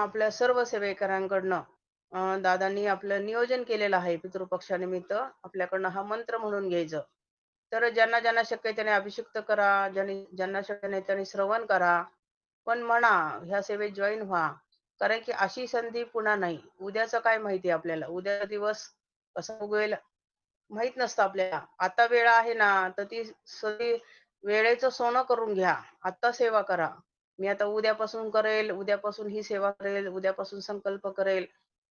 आपल्या सर्व सेवेकरांकडनं दादांनी आपलं नियोजन केलेलं आहे पितृपक्षानिमित्त आपल्याकडनं हा मंत्र म्हणून घ्यायचं. तर ज्यांना ज्यांना शक्य आहे त्याने अभिषिक्त करा, ज्यांनी ज्यांना शक्य नाही त्यांनी श्रवण करा. पण म्हणा ह्या सेवेत जॉईन व्हा. कारण की अशी संधी पुन्हा नाही. उद्याचं काय माहिती आपल्याला? उद्याचा दिवस कसा उगवेल माहीत नसतं आपल्याला. आता वेळ आहे ना, तर ती सगळी वेळेचं सोनं करून घ्या. आता सेवा करा. मी आता उद्यापासून करेल, उद्यापासून ही सेवा करेल, उद्यापासून संकल्प करेल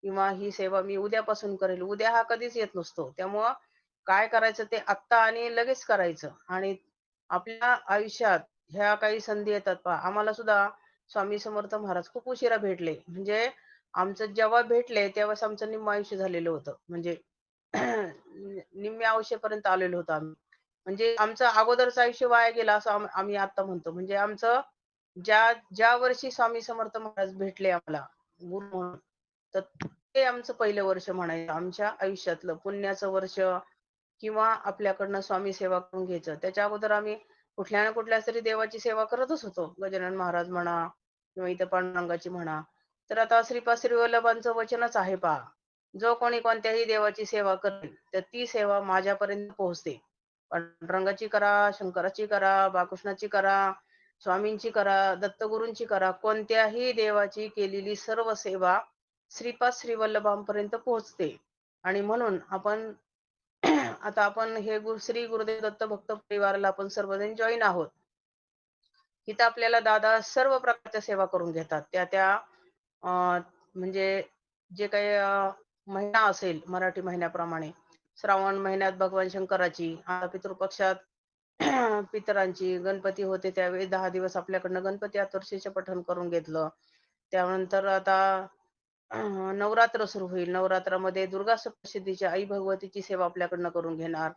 किंवा ही सेवा मी उद्यापासून करेल. उद्या हा कधीच येत नसतो. त्यामुळं काय करायचं ते आत्ता आणि लगेच करायचं आणि आपल्या आयुष्यात ह्या काही संधी येतात पहा. आम्हाला सुद्धा स्वामी समर्थ महाराज खूप उशिरा भेटले. म्हणजे आमचं जेव्हा भेटले तेव्हाच आमचं निम्म आयुष्य झालेलं होतं. म्हणजे निम्म्या आयुष्यापर्यंत आलेलो होतो आम्ही. म्हणजे आमचं अगोदरचं आयुष्य वाया गेलं असं आम्ही आता म्हणतो. म्हणजे आमचं ज्या ज्या वर्षी स्वामी समर्थ महाराज भेटले आम्हाला गुरु म्हणून, तर ते आमचं पहिलं वर्ष म्हणायचं आमच्या आयुष्यातलं पुण्याचं वर्ष किंवा आपल्याकडनं स्वामी सेवा करून घ्यायचं. त्याच्या अगोदर आम्ही कुठल्या ना कुठल्या तरी देवाची सेवा करतच होतो. गजानन महाराज म्हणा किंवा इथं पांडुरंगाची म्हणा. तर आता श्रीपा श्री वल्लभांचं वचनच आहे पहा. जो कोणी कोणत्याही देवाची सेवा करेल, तर ती सेवा माझ्यापर्यंत पोहोचते. पांडुरंगाची करा, शंकराची करा, बाळकृष्णाची करा, स्वामींची करा, दत्तगुरूंची करा. कोणत्याही देवाची केलेली सर्व सेवा श्रीपाद श्रीवल्लभांपर्यंत पोहोचते. आणि म्हणून आपण आता आपण हे गुरु श्री गुरुदेव दत्त भक्त परिवाराला आपण सर्वजण जॉईन आहोत. इथं आपल्याला दादा सर्व प्रकारच्या सेवा करून घेतात. त्या त्या म्हणजे जे काही महिना असेल मराठी महिन्याप्रमाणे श्रावण महिन्यात भगवान शंकराची, आता पितृपक्षात पितरांची, गणपती होते त्यावेळी दहा दिवस आपल्याकडनं गणपती आतुर्शीचे पठण करून घेतलं. त्यानंतर आता नवरात्र सुरू होईल. नवरात्रामध्ये दुर्गा सप्तशतीची आई भगवतीची सेवा आपल्याकडनं करून घेणार.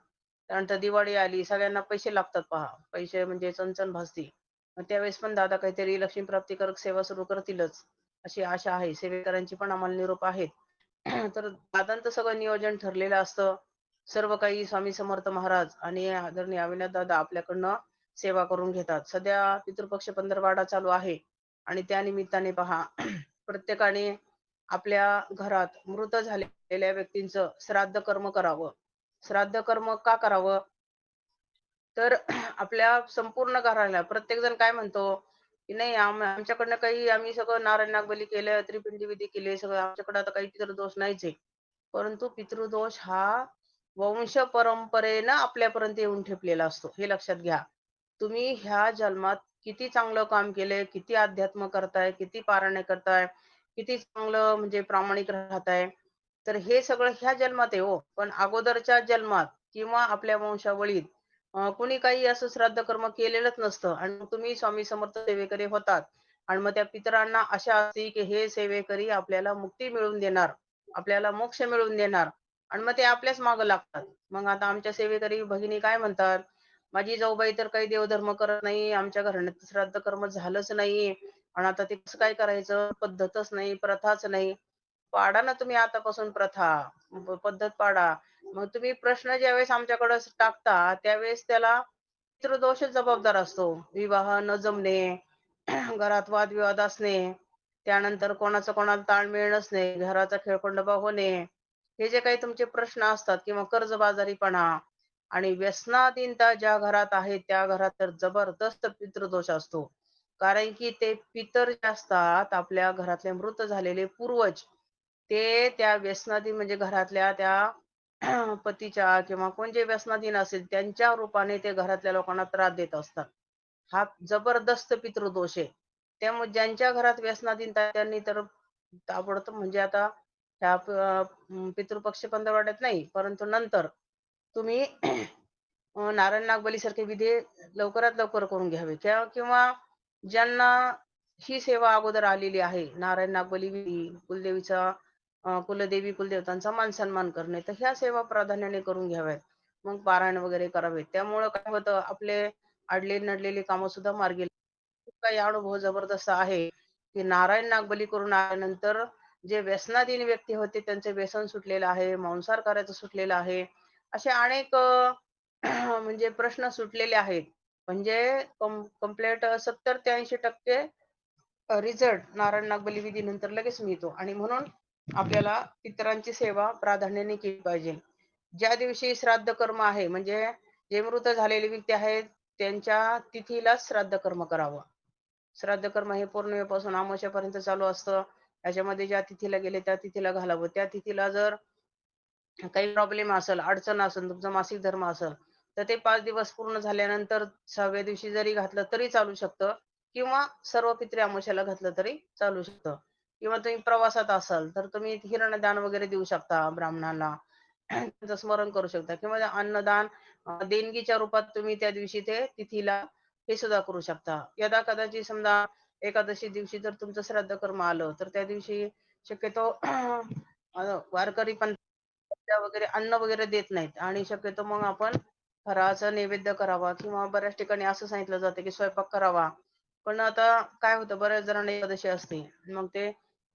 त्यानंतर दिवाळी आली. सगळ्यांना पैसे लागतात पहा. पैसे म्हणजे चणचण भासती. त्यावेळेस पण दादा काहीतरी लक्ष्मी प्राप्तिकारक सेवा सुरू करतीलच, अशी आशा आहे. सेवेकरांची पण आम्हाला निरोप आहेत. तर दादांचं सगळं नियोजन ठरलेलं असतं. सर्व काही स्वामी समर्थ महाराज आणि आदरणीय अविनाथ दादा आपल्याकडनं सेवा करून घेतात. सध्या पितृपक्ष पंधरवाडा चालू आहे आणि त्या निमित्ताने पहा प्रत्येकाने आपल्या घरात मृत झालेल्या व्यक्तींचं श्राद्ध कर्म करावं. श्राद्ध कर्म का करावं? तर आपल्या संपूर्ण घराला प्रत्येक जण काय म्हणतो, की नाही आमच्याकडनं काही आम्ही सगळं नारायण नागबली केलं, त्रिपिंडी विधी केले सगळं आमच्याकडे आता काही पितृदोष नाहीच आहे. परंतु पितृदोष हा वंश परंपरेनं आपल्यापर्यंत येऊन ठेपलेला असतो. हे लक्षात घ्या. तुम्ही ह्या जन्मात किती चांगलं काम केलंय, किती अध्यात्म करताय, किती पारायण करताय, किती चांगलं म्हणजे प्रामाणिक राहताय. तर हे सगळं ह्या जन्मात आहे हो. पण अगोदरच्या जन्मात किंवा आपल्या वंशावळीत कुणी काही असं श्राद्ध कर्म केलेलंच नसतं आणि तुम्ही स्वामी समर्थ सेवेकरी होतात आणि मग त्या पितरांना अशा असते, की हे सेवेकरी आपल्याला मुक्ती मिळवून देणार, आपल्याला मोक्ष मिळवून देणार आणि मग ते आपल्याच मागं लागतात. मग आता आमच्या सेवेकरी भगिनी काय म्हणतात, माझी जाऊबाई तर काही देवधर्म करत नाही, आमच्या घराण्यात श्राद्ध कर्म झालंच नाही आणि आता ते कसं काय करायचं? पद्धतच नाही, प्रथाच नाही. पाडा ना तुम्ही आतापासून प्रथा, पद्धत पाडा. मग तुम्ही प्रश्न ज्यावेळेस आमच्याकडे टाकता, त्यावेळेस त्याला पितृदोषच जबाबदार असतो. विवाह न जमणे, घरात वादविवाद असणे, त्यानंतर कोणाचा कोणाला ताळमेळ नसणे, घराचा खेळखंडोबा होणे, हे जे काही तुमचे प्रश्न असतात किंवा कर्जबाजारीपणा आणि व्यसनाधीनता ज्या घरात आहे, त्या घरात तर जबरदस्त पितृदोष असतो. कारण की ते पितर जे असतात, आपल्या घरातले मृत झालेले पूर्वज, ते त्या व्यसनाधीन म्हणजे घरातल्या त्या पतीच्या किंवा कोण जे व्यसनाधीन असेल त्यांच्या रूपाने ते घरातल्या लोकांना त्रास देत असतात. हा जबरदस्त पितृदोष आहे. त्यामुळे ज्यांच्या घरात व्यसनाधीनता त्यांनी तर ताबडतोब म्हणजे आता ह्या पितृपक्ष पंधरवड्यात नाही, परंतु नंतर तुम्ही नारायण नारायण नागबलीसारखे विधी लवकरात लवकर करून घ्यावे. किंवा किंवा ज्यांना ही सेवा अगोदर आलेली आहे, नारायण नागबली विधी, कुलदेवीचा कुलदेवी, कुलदेवतांचा मान-सन्मान करणे, तर ह्या सेवा प्राधान्याने करून घ्याव्यात. मग पारायण वगैरे करावे. त्यामुळं काय होतं, आपले अडले-नडलेली कामं सुद्धा मार्गी काही अनुभव जबरदस्त आहे, की नारायण नागबली करून आल्यानंतर जे व्यसनाधीन व्यक्ती होते, त्यांचे व्यसन सुटलेलं आहे, मांसाहार करायचं सुटलेलं आहे. असे अनेक म्हणजे प्रश्न सुटलेले आहेत. म्हणजे कम्प्लेट सत्तर ते 80% रिझल्ट नारायण नागबली विधीनंतर लगेच मिळतो आणि म्हणून आपल्याला पितरांची सेवा प्राधान्याने केली पाहिजे ज्या दिवशी श्राद्ध कर्म आहे म्हणजे जे मृत झालेले व्यक्ती आहेत त्यांच्या तिथीलाच श्राद्ध कर्म करावं श्राद्ध कर्म हे पौर्णिमेपासून अमावस्यापर्यंत चालू असतं याच्यामध्ये ज्या तिथीला गेले त्या तिथीला घालावं. त्या तिथीला जर काही प्रॉब्लेम असेल अडचण असेल तुमचा मासिक धर्म असेल तर ते पाच दिवस पूर्ण झाल्यानंतर सहाव्या दिवशी जरी घातलं तरी चालू शकतं किंवा सर्व पित्री अमावस्याला घातलं तरी चालू शकतं. किंवा तुम्ही प्रवासात असाल तर तुम्ही हिरणदान वगैरे देऊ शकता ब्राह्मणाला. त्यांचं स्मरण करू शकता किंवा अन्नदान देणगीच्या रूपात तुम्ही त्या दिवशी ते तिथीला हे सुद्धा करू शकता. यदा कदाचित समजा एकादशी दिवशी जर तुमचं श्राद्ध कर्म आलं तर त्या दिवशी शक्यतो वारकरी पण वगैरे अन्न वगैरे देत नाहीत. आणि शक्यतो मग आपण फराळाचा नैवेद्य करावा किंवा बऱ्याच ठिकाणी असं सांगितलं जातं की स्वयंपाक करावा. पण आता काय होतं बऱ्याच जणांना एकादशी असते. मग ते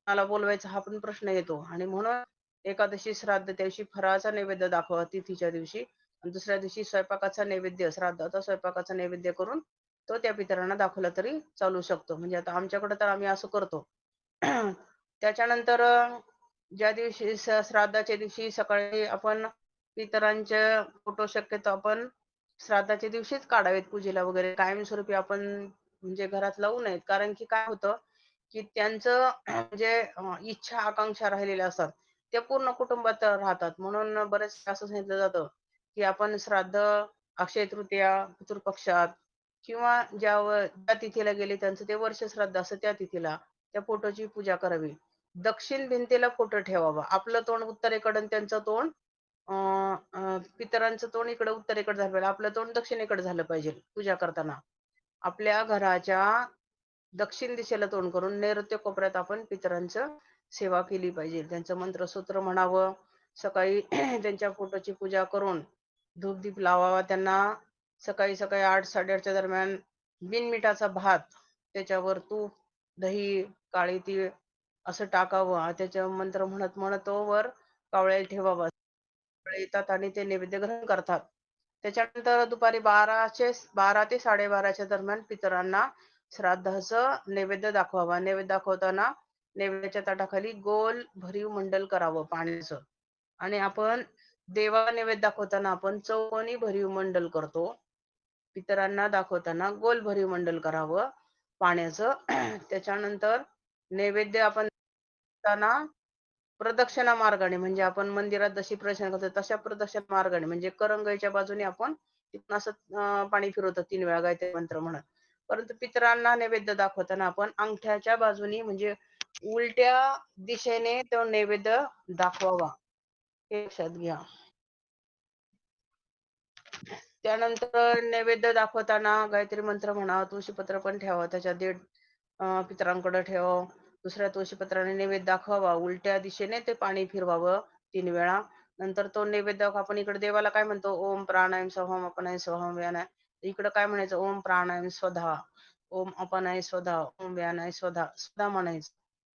मला बोलवायचा हा पण प्रश्न येतो. आणि म्हणून एकादशी श्राद्ध त्या दिवशी फराळाचा नैवेद्य दाखवा तिथीच्या दिवशी. दुसऱ्या दिवशी स्वयंपाकाचा नैवेद्य श्राद्धाचा स्वयंपाकाचा नैवेद्य करून तो त्या पितरांना दाखवला तरी चालू शकतो. म्हणजे आता आमच्याकडे तर आम्ही असं करतो. त्याच्यानंतर ज्या दिवशी श्राद्धाच्या दिवशी सकाळी आपण पितरांचे फोटो शक्यतो आपण श्राद्धाच्या दिवशीच काढावेत पूजेला वगैरे. कायमस्वरूपी आपण म्हणजे घरात लावू नयेत. कारण की काय होतं की त्यांचं म्हणजे, जे इच्छा आकांक्षा राहिलेल्या असतात. ते पूर्ण कुटुंबात राहतात. म्हणून बरेच असं सांगितलं जातं की आपण श्राद्ध अक्षय तृतीया पितृपक्षात किंवा ज्या ज्या तिथीला गेले त्यांचं ते वर्ष श्राद्ध असं त्या तिथीला त्या फोटोची पूजा करावी. दक्षिण भिंतीला फोटो ठेवावा. आपलं तोंड उत्तरेकडे त्यांचं तोंड पितरांचं तोंड इकडे उत्तरेकडे झालं पाहिजे. आपलं तोंड दक्षिणेकडे झालं पाहिजे पूजा करताना. आपल्या घराच्या दक्षिण दिशेला तोंड करून नैऋत्य कोपऱ्यात आपण पितरांचं सेवा केली पाहिजे. त्यांचं मंत्रसूत्र म्हणावं. सकाळी त्यांच्या फोटोची पूजा करून धूपदीप लावावा. त्यांना सकाळी सकाळी आठ साडेआठच्या दरम्यान बिनमिठाचा भात त्याच्यावर तूप दही काळी तीळ असं टाकावं त्याच्या मंत्र म्हणत म्हणत तो वर कावळ्याला ठेवावा. कावळे येतात आणि ते नैवेद्य ग्रहण करतात. त्याच्यानंतर दुपारी बाराचे बारा ते साडेबाराच्या दरम्यान पितरांना श्राद्धाचं नैवेद्य दाखवावा. नैवेद्य दाखवताना नैवेद्याच्या ताटाखाली गोल भरीव मंडल करावं पाण्याचं. आणि आपण देवा नैवेद्य दाखवताना आपण चौकोनी भरीव मंडल करतो. पितरांना दाखवताना गोल भरीव मंडल करावं पाण्याचं. त्याच्यानंतर नैवेद्य आपण प्रदक्षिणा मार्गाने म्हणजे आपण मंदिरात जशी प्रदक्षिणा करतो तशा प्रदक्षिणा मार्गाने म्हणजे करंगळीच्या बाजूने आपण तिथून असं पाणी फिरवतो तीन वेळा गायत्री मंत्र म्हणत परंतु पितरांना नैवेद्य दाखवताना आपण अंगठ्याच्या बाजूनी म्हणजे उलट्या दिशेने तो नैवेद्य दाखवावा. हे लक्षात घ्या. त्यानंतर नैवेद्य दाखवताना गायत्री मंत्र म्हणा तुळशीपत्र पण ठेवा त्याच्या दीड पित्रांकडे पितरांकडे ठेवा. दुसऱ्या तुळशीपत्राने नैवेद्य दाखवावा. उलट्या दिशेने ते पाणी फिरवावं तीन वेळा. नंतर तो नैवेद्य आपण इकडे देवाला काय म्हणतो? ओम प्राणायाम स्वहम अपनाय स्वहम व्यानाय. इकडे काय म्हणायचं? ओम प्राणायाम स्वधा. ओम अपनाय स्वधा. ओम व्यानाय स्वधा. स्वधा म्हणायचं.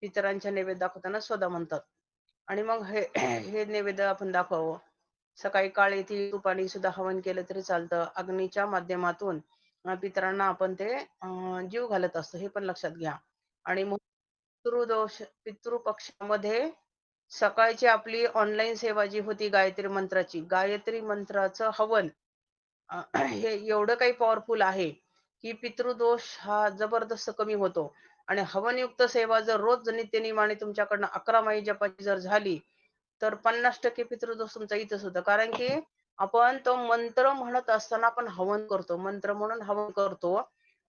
पितरांच्या नैवेद्य दाखवताना स्वधा म्हणतात. आणि मग हे हे नैवेद्य आपण दाखवावं. सकाळी काळी ती तुपाणी सुद्धा हवन केलं तरी चालतं. अग्नीच्या माध्यमातून पितरांना आपण ते जीव घालत असतो हे पण लक्षात घ्या. आणि पितृदोष पितृपक्षामध्ये सकाळची आपली ऑनलाईन सेवा जी होती गायत्री मंत्राची गायत्री मंत्राचं हवन हे एवढं काही पॉवरफुल आहे की पितृदोष हा जबरदस्त कमी होतो. आणि हवनयुक्त सेवा जर रोज नित्यनियमाने तुमच्याकडनं अकरा माई जपाची जर झाली तर पन्नास टक्के पितृदोष तुमचा इथंच होतं. कारण की आपण तो मंत्र म्हणत असताना आपण हवन करतो. मंत्र म्हणून हवन करतो.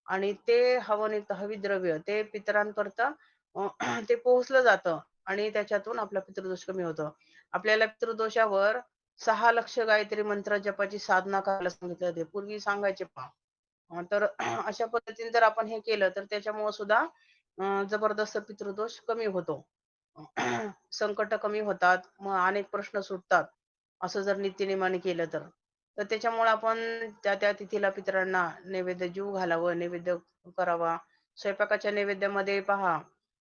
आणि ते हवन एक हविद्रव्य ते पितरांकरता ते पोहोचलं जातं. आणि त्याच्यातून आपला पितृदोष कमी होतो. आपल्याला पितृदोषावर सहा लक्ष गायत्री मंत्र जपाची साधना करायला सांगितलं जाते पूर्वी सांगायचे पहा. तर अशा पद्धतीने जर आपण हे केलं तर त्याच्यामुळे सुद्धा जबरदस्त पितृदोष कमी होतो. संकट कमी होतात मग अनेक प्रश्न सुटतात असं जर नित्यनियमाने केलं तर. तर त्याच्यामुळे आपण त्या त्या तिथीला पितरांना नैवेद्य जीव घालावं नैवेद्य करावा. स्वयंपाकाच्या नैवेद्यामध्ये पहा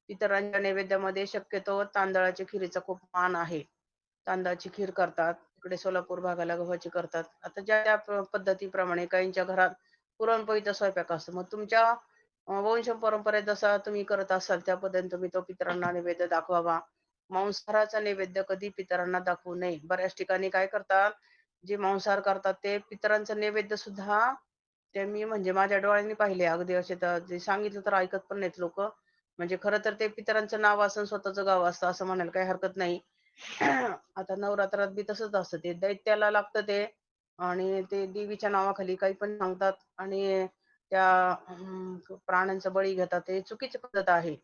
पितरांच्या नैवेद्यामध्ये शक्यतो तांदळाच्या खिरीचा खूप मान आहे. तांदळाची खीर करतात इकडे सोलापूर भागाला गव्हाची करतात. आता ज्या त्या पद्धतीप्रमाणे काहींच्या घरात पुरणपोळीचा स्वयंपाक असतो मग तुमच्या वंश परंपरेत जसा तुम्ही करत असाल त्या पद्धतीने तुम्ही तो पितरांना नैवेद्य दाखवावा. मांसाहाराचा नैवेद्य कधी पितरांना दाखवू नये. बऱ्याच ठिकाणी काय करतात, जे मांसाहार करतात ते पितरांचा नैवेद्य सुद्धा ते मी म्हणजे माझ्या डोळ्यांनी पाहिले. अगदी असे तर जे सांगितलं तर ऐकत पण नाहीत लोक म्हणजे खरं तर ते पितरांचं नाव असं स्वतःचं गाव असतं असं म्हणायला काही हरकत नाही. आता नवरात्रात बी तसंच असतं ते दैत्याला लागतं ते आणि ते देवीच्या नावाखाली काही पण सांगतात आणि त्या प्राण्यांचा बळी घेतात. हे चुकीची पद्धत आहे.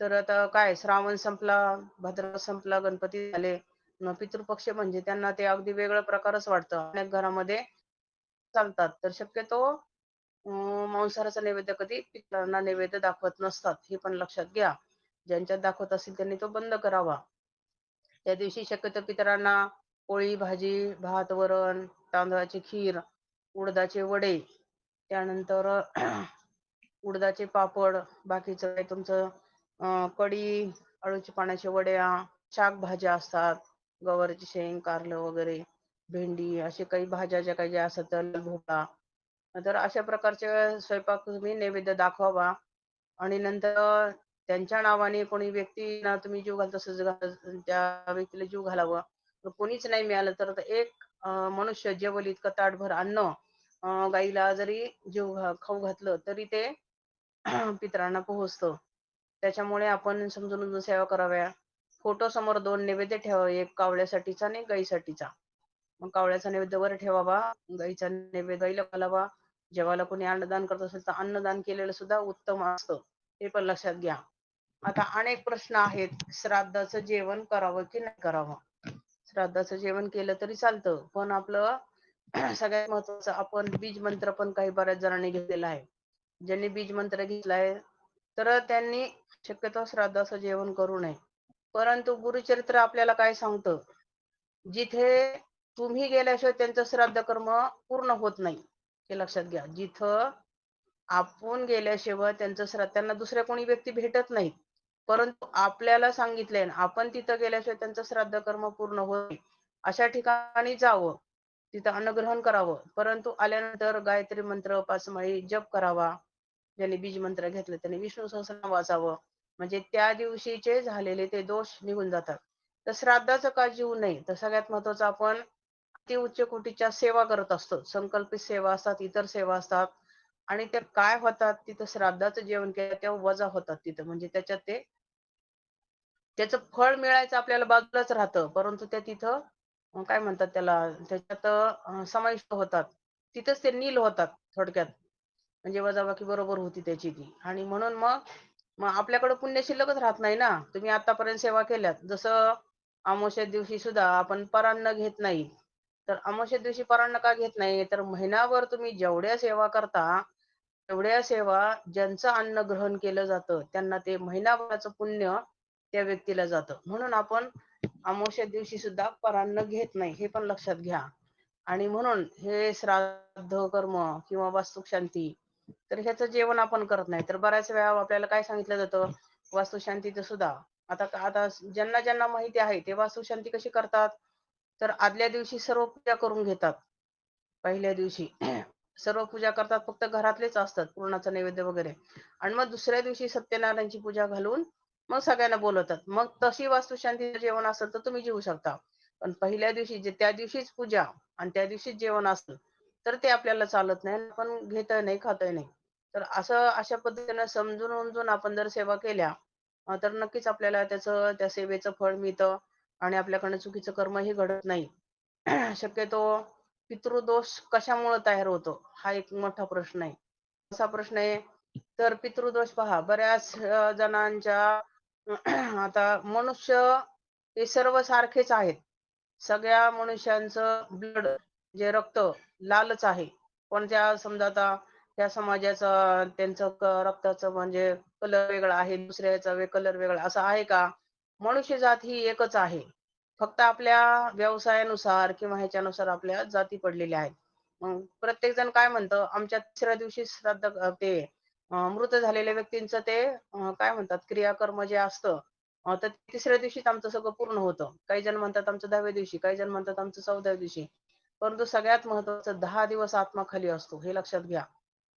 तर आता काय श्रावण संपला, भद्र संपला, गणपती झाले. पितृपक्ष म्हणजे त्यांना ते अगदी वेगळं प्रकारच वाटतं. अनेक घरामध्ये चालतात. तर शक्यतो मांसाहाराचा नैवेद्य कधी पितरांना नैवेद्य दाखवत नसतात. हे पण लक्षात घ्या. ज्यांच्यात दाखवत असेल त्यांनी तो बंद करावा. त्या दिवशी शक्यतो पितरांना पोळी, भाजी, भात, वरण, तांदळाची खीर, उडदाचे वडे, त्यानंतर उडदाचे पापड, बाकीचं तुमचं कडी कढी, अळूच्या पानाच्या वड्या, शाकभाज्या असतात, गवारीची शेंग, कारलं वगैरे, भेंडी असे काही भाज्या ज्या काही ज्या असतात तर भोपळा. तर अशा प्रकारचे स्वयंपाक तुम्ही नैवेद्य दाखवावा आणि नंतर त्यांच्या नावाने कोणी व्यक्तीना तुम्ही जीव घालता असेल त्या व्यक्तीला जीव घालावा तर कोणीच नाही मिळालं तर एक मनुष्य जेवल इतकं ताटभर अन्न गाईला जरी जीव घा खाऊ घातलं तरी ते पितरांना पोहोचतं. त्याच्यामुळे आपण समजून सेवा कराव्या. फोटो समोर दोन नैवेद्य ठेवावे. एक कावळ्यासाठीचा आणि गाईसाठीचा. मग कावळ्याचा नैवेद्य वर ठेवावा. गाईचा नैवेद्य गाईला घालावा. जेवायला कोणी अन्नदान करत असेल तर अन्नदान केलेलं सुद्धा उत्तम असतं. हे पण लक्षात घ्या. आता अनेक प्रश्न आहेत. श्राद्धाचं जेवण करावं की नाही करावं? श्राद्धाचं जेवण केलं तरी चालतं. पण आपलं सगळ्यात महत्वाचं आपण बीज मंत्र पण काही बऱ्याच जणांनी घेतलेला आहे. ज्यांनी बीज मंत्र घेतलाय तर त्यांनी शक्यतो श्राद्धाचं जेवण करू नये. परंतु गुरुचरित्र आपल्याला काय सांगतं? जिथे तुम्ही गेल्याशिवाय त्यांचं श्राद्ध कर्म पूर्ण होत नाही. हे लक्षात घ्या. जिथं आपण गेल्याशिवाय त्यांचं श्राद्ध त्यांना दुसऱ्या कोणी व्यक्ती भेटत नाहीत. परंतु आपल्याला सांगितलंय आपण तिथं गेल्याशिवाय त्यांचं श्राद्ध कर्म पूर्ण होत अशा ठिकाणी जावं. तिथं अन्नग्रहण करावं. परंतु आल्यानंतर गायत्री मंत्र पाचमाळी जप करावा. ज्यांनी बीज मंत्र घेतलं त्यांनी विष्णू सहस्रनाम वाचावं. म्हणजे त्या दिवशीचे झालेले ते दोष निघून जातात. तर श्राद्धाचं का जीव नाही? तर सगळ्यात महत्वाचं आपण अति उच्च कोटीच्या सेवा करत असतो. संकल्पित सेवा असतात, इतर सेवा असतात आणि त्या काय होतात तिथं श्राद्धाचं जेवण केलं तेव्हा वजा होतात तिथं. म्हणजे त्याच्यात ते त्याचं फळ मिळायचं आपल्याला बाजूलाच राहतं. परंतु त्या तिथं अ, काय म्हणतात त्याला त्याच्यात अ, समाविष्ट होतात. तिथंच ते नील होतात थोडक्यात. म्हणजे वजाबाकी बरोबर होती त्याची ती आणि म्हणून मग मग आपल्याकडे पुण्य शिल्लकच राहत नाही ना. तुम्ही आतापर्यंत सेवा केल्यात. जसं अमावस्या दिवशी सुद्धा आपण परान्न घेत नाही. तर अमावस्या दिवशी परान्न का घेत नाही? तर महिनाभर तुम्ही जेवढ्या सेवा करता, तेवढ्या सेवा ज्यांचं अन्न ग्रहण केलं जातं, त्यांना ते महिनाभराचं पुण्य त्या व्यक्तीला जातं. म्हणून आपण अमावस्या दिवशी सुद्धा परान्न घेत नाही. हे पण लक्षात घ्या. आणि म्हणून हे श्राद्ध कर्म किंवा वास्तुक शांती तर ह्याचं जेवण आपण करत नाही. तर बऱ्याच वेळा आपल्याला काय सांगितलं जातं, वास्तुशांतीचं सुद्धा. आता आता ज्यांना ज्यांना माहिती आहे ते वास्तुशांती कशी करतात? तर आदल्या दिवशी सर्व पूजा करून घेतात. पहिल्या दिवशी सर्व पूजा करतात फक्त घरातलेच असतात. पूर्णाचा नैवेद्य वगैरे आणि मग दुसऱ्या दिवशी सत्यनारायणची पूजा घालून मग सगळ्यांना बोलवतात. मग तशी वास्तुशांतीचं जेवण असेल तर तुम्ही जेवू शकता. पण पहिल्या दिवशी जे त्या दिवशीच पूजा आणि त्या दिवशीच जेवण असेल तर ते आपल्याला चालत नाही. आपण घेतही नाही, खातही नाही. तर असं अशा पद्धतीनं समजून-उमजून आपण जर सेवा केल्या, तर नक्कीच आपल्याला त्याचं त्या सेवेचं फळ मिळतं आणि आपल्याकडनं चुकीचं कर्मही घडत नाही. शक्यतो पितृदोष कशामुळे तयार होतो? हा एक मोठा प्रश्न आहे. असा प्रश्न आहे, तर पितृदोष पहा बऱ्याच जणांच्या आता मनुष्य हे सर्व सारखेच आहेत. सगळ्या मनुष्यांचं ब्लड जे रक्त लालच आहे. पण त्या समजा आता त्या समाजाचा त्यांचं रक्ताचं म्हणजे कलर वेगळा आहे, दुसऱ्याचा कलर वेगळा असा आहे का? मनुष्य जात ही एकच आहे. फक्त आपल्या व्यवसायानुसार किंवा ह्याच्यानुसार आपल्या जाती पडलेल्या आहेत. मग प्रत्येक जण काय म्हणतं, आमच्या तिसऱ्या दिवशी श्राद्ध ते मृत झालेल्या व्यक्तींचं ते काय म्हणतात क्रियाकर्म जे असतं, तर तिसऱ्या दिवशीच आमचं सगळं पूर्ण होतं. काही जण म्हणतात आमचं 10व्या दिवशी, काही जण म्हणतात आमचं 14व्या दिवशी. परंतु सगळ्यात महत्वाचं दहा दिवस आत्मा खाली असतो, हे लक्षात घ्या.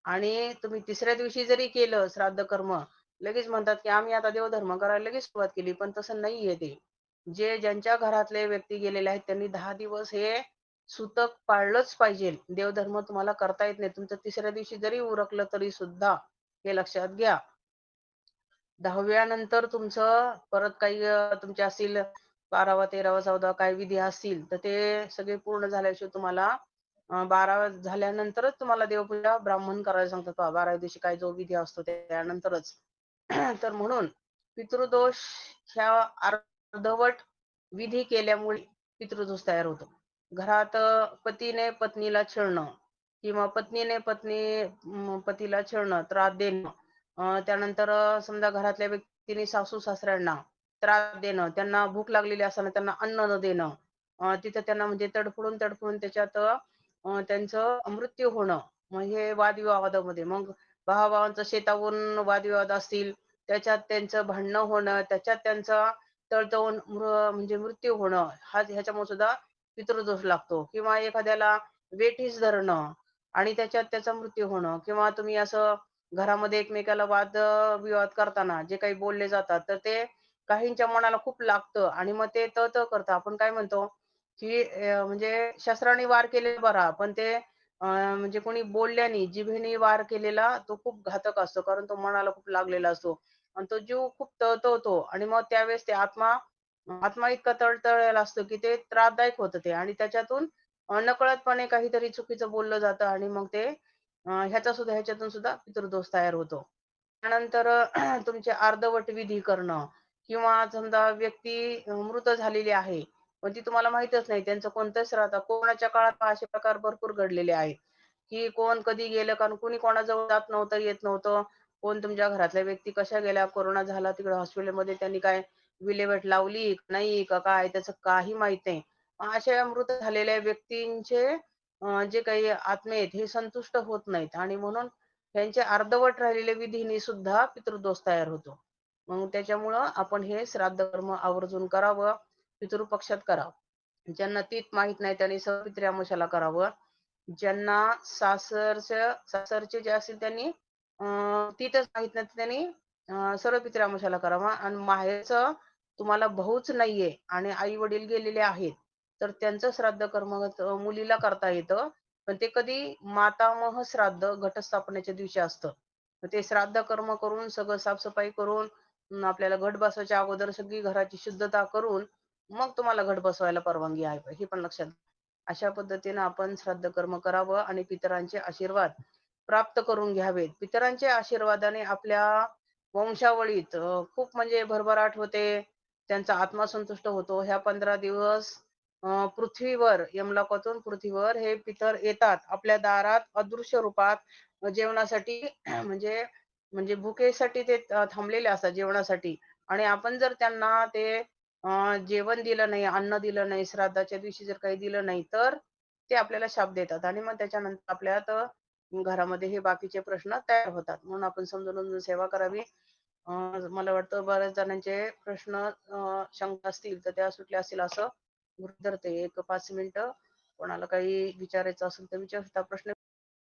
आणि तुम्ही तिसऱ्या दिवशी जरी केलं श्राद्ध कर्म लगेच म्हणतात की आम्ही आता देवधर्म करायला लगेच सुरुवात केली पण तसं नाहीये ते जे ज्यांच्या घरातले व्यक्ती गेलेले आहेत त्यांनी दहा दिवस हे सुतक पाळलंच पाहिजे देवधर्म तुम्हाला करता येत नाही तुमचं तिसऱ्या दिवशी जरी उरकलं तरी सुद्धा हे लक्षात घ्या. दहाव्यानंतर तुमचं परत काही तुमचे असतील बारावा तेरावा चौदा काही विधी असतील तर ते सगळे पूर्ण झाल्याशिवाय तुम्हाला बाराव्या बारावा झाल्यानंतरच तुम्हाला देवपूजा ब्राह्मण करायला सांगतात बाराव्या दिवशी काय जो विधी असतो त्यानंतरच. तर म्हणून पितृदोष ह्या अर्धवट विधी केल्यामुळे पितृदोष तयार होतो. घरात पतीने पत्नीला छळणं किंवा पत्नीने पत्नी पतीला छेडणं त्रास देणं त्यानंतर समजा घरातल्या व्यक्तीने सासू सासऱ्यांना त्रास देणं त्यांना भूक लागलेली असताना त्यांना अन्न न देणं तिथं त्यांना म्हणजे तडफडून तडफडून त्याच्यात त्यांचं मृत्यू होणं मग हे वादविवादामध्ये मग भावाभावांचं शेतावरून वादविवाद असतील त्याच्यात त्यांचं भांडणं होणं त्याच्यात त्यांचा तळतळून म्हणजे मृत्यू होणं हा ह्याच्यामुळे सुद्धा पितृदोष लागतो. किंवा एखाद्याला वेठीस धरणं आणि त्याच्यात त्याचा मृत्यू होणं किंवा तुम्ही असं घरामध्ये एकमेकाला वाद विवाद करताना जे काही बोलले जातात तर ते काहींच्या मनाला खूप लागतं आणि मग ते त त करतं. आपण काय म्हणतो की म्हणजे शस्त्राने वार केले बरा पण ते म्हणजे कोणी बोलल्याने जिभेने वार केलेला तो खूप घातक असतो कारण तो मनाला खूप लागलेला असतो. आणि तो जीव खूप तळतळतो आणि मग त्यावेळेस ते आत्मा आत्मा इतका तळतळलेला असतो की ते त्रासदायक होतं ते आणि त्याच्यातून नकळतपणे काहीतरी चुकीचं बोललं जातं आणि मग ते ह्याचा सुद्धा ह्याच्यातून सुद्धा पितृदोष तयार होतो. त्यानंतर तुमचे अर्धवट विधी करणं किंवा समजा व्यक्ती मृत झालेली आहे पण ती तुम्हाला माहितच नाही त्यांचं कोणतं श्राद्ध कोणाच्या काळात असे प्रकार भरपूर घडलेले आहेत. की कोण कधी गेलं कारण कोणी कोणाजवळ जात नव्हतं येत नव्हतं. कोण तुमच्या घरातल्या व्यक्ती कशा गेल्या कोरोना झाला तिकडे हॉस्पिटलमध्ये त्यांनी काय विल्हेवाट लावली नाही का काय त्याचं काही माहीत नाही. अशा मृत झालेल्या व्यक्तींचे जे काही आत्मे आहेत हे संतुष्ट होत नाहीत. आणि म्हणून त्यांचे अर्धवट राहिलेले विधीने सुद्धा पितृदोष तयार होतो. मग त्याच्यामुळं आपण हे श्राद्ध कर्म आवर्जून करावं पितृपक्षात करावं. ज्यांना तीत माहीत नाही त्यांनी सपित्री अमावस्याला करावं. ज्यांना सासरच्या सासरचे जे असतील त्यांनी अं, तीतच माहीत नाही त्यांनी सर्व पितृ अमावस्याला करावा. आणि माहेरचं तुम्हाला भाऊच नाहीये आणि आई वडील गेलेले आहेत. तर त्यांचं श्राद्ध कर्म मुलीला करता येतं. पण ते कधी मातामह श्राद्ध घटस्थापनेच्या दिवशी असतं. ते श्राद्ध कर्म करून सगळं साफसफाई करून आपल्याला घट बसवायच्या अगोदर सगळी घराची शुद्धता करून मग तुम्हाला घट बसवायला परवानगी आहे. हे पण लक्षात अशा पद्धतीने आपण श्राद्ध कर्म करावं आणि पितरांचे आशीर्वाद प्राप्त करून घ्यावेत. पितरांच्या आशीर्वादाने आपल्या वंशावळीत खूप म्हणजे भरभराट होते. त्यांचा आत्मा संतुष्ट होतो. ह्या पंधरा दिवस पृथ्वीवर यमलोकातून पृथ्वीवर हे पितर येतात. आपल्या दारात अदृश्य रूपात जेवणासाठी म्हणजे म्हणजे भुकेसाठी ते थांबलेले असतात जेवणासाठी. आणि आपण जर त्यांना ते जेवण दिलं नाही अन्न दिलं नाही श्राद्धाच्या दिवशी जर काही दिलं नाही तर ते आपल्याला शाप देतात. आणि मग त्याच्यानंतर आपल्यात घरामध्ये हे बाकीचे प्रश्न तयार होतात. म्हणून आपण समजून सेवा करावी. मला वाटतं बऱ्याच जणांचे प्रश्न शंका असतील तर त्या सुटल्या असतील असं धरते एक पाच मिनिटं कोणाला काही विचारायचं असेल तर विचारू शकता प्रश्न